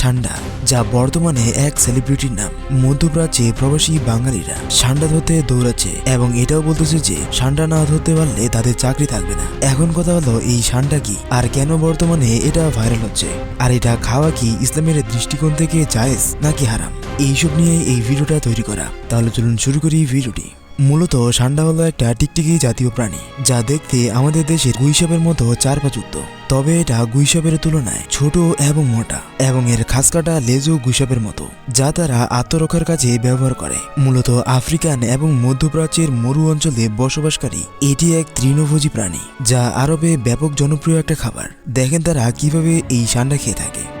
সান্ডা, যা বর্তমানে এক সেলিব্রিটির নাম। মধ্যপ্রাচ্যে প্রবাসী বাঙালিরা সান্ডা ধরতে দৌড়াচ্ছে এবং এটাও বলতেছে যে, সান্ডা না ধরতে পারলে তাদের চাকরি থাকবে না। এখন কথা হলো, এই সান্ডা কি? আর কেন বর্তমানে এটা ভাইরাল হচ্ছে? আর এটা খাওয়া কি ইসলামের দৃষ্টিকোণ থেকে জায়েজ নাকি হারাম? এইসব নিয়ে এই ভিডিওটা তৈরি করা। তাহলে চলুন শুরু করি ভিডিওটি। মূলত সান্ডা হলো একটা টিকটিকি জাতীয় প্রাণী, যা দেখতে আমাদের দেশের গুইসাপের মতো চার পাচুক্ত তবে এটা গুইসাপের তুলনায় ছোট এবং মোটা, এবং এর খাসকাটা লেজও গুইসাপের মতো, যা তারা আত্মরক্ষার কাজে ব্যবহার করে। মূলত আফ্রিকান এবং মধ্যপ্রাচ্যের মরু অঞ্চলে বসবাসকারী, এটি এক তৃণভোজী প্রাণী, যা আরবে ব্যাপক জনপ্রিয় একটা খাবার। দেখেন তারা কীভাবে এই সান্ডা খেয়ে থাকে।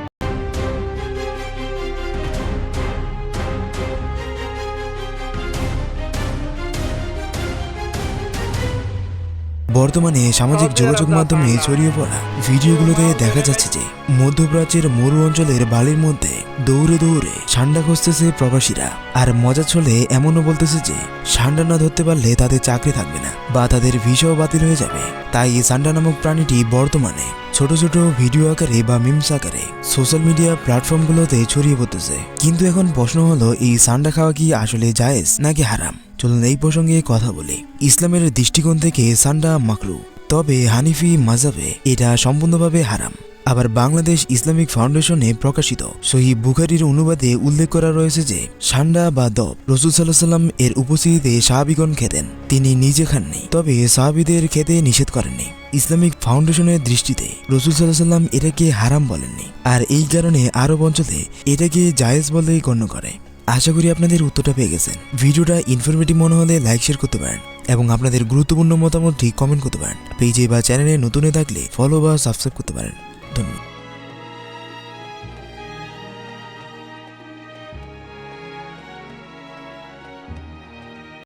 বর্তমানে সামাজিক যোগাযোগ মাধ্যমে ছড়িয়ে পড়া ভিডিওগুলোতে দেখা যাচ্ছে যে মধ্যপ্রাচ্যের মরু অঞ্চলের বালির মধ্যে দৌড়ে দৌড়ে সান্ডা খুঁজতেছে প্রবাসীরা। আর মজা ছলে এমনও বলতেছে যে সান্ডা না ধরতে পারলে তাদের চাকরি থাকবে না বা তাদের ভিসাও বাতিল হয়ে যাবে। তাই এই সান্ডা নামক প্রাণীটি বর্তমানে ছোট ছোট ভিডিও আকারে বা মিমস আকারে সোশ্যাল মিডিয়া প্ল্যাটফর্মগুলোতে ছড়িয়ে পড়তেছে। কিন্তু এখন প্রশ্ন হলো, এই সান্ডা খাওয়া কি আসলে জায়েজ নাকি হারাম? চলুন এই প্রসঙ্গে কথা বলি। ইসলামের দৃষ্টিকোণ থেকে সান্ডা মাকরু। তবে হানিফি মাজাবে এটা সম্পূর্ণভাবে হারাম। আবার বাংলাদেশ ইসলামিক ফাউন্ডেশনে প্রকাশিত সহি বুখারির অনুবাদে উল্লেখ করা রয়েছে যে, সান্ডা বা দব রসুল সাল্লাহ সাল্লাম এর উপস্থিতিতে সাহাবিগণ খেতেন। তিনি নিজে খাননি, তবে সাহাবিদের খেতে নিষেধ করেননি। ইসলামিক ফাউন্ডেশনের দৃষ্টিতে রসুল সাল্লাহ সাল্লাম এটাকে হারাম বলেননি। আর এই কারণে আরব অঞ্চলে এটাকে জায়েজ বলেই গণ্য করে। আশা করি আপনাদের উত্তরটা পেয়ে গেছেন। ভিডিওটা ইনফরমেটিভ মনে হলে লাইক শেয়ার করতে পারেন এবং আপনাদের গুরুত্বপূর্ণ মতামতটি কমেন্ট করতে পারেন। পেজে বা চ্যানেলে নতুন থাকলে ফলো বা সাবস্ক্রাইব করতে পারেন। ধন্যবাদ।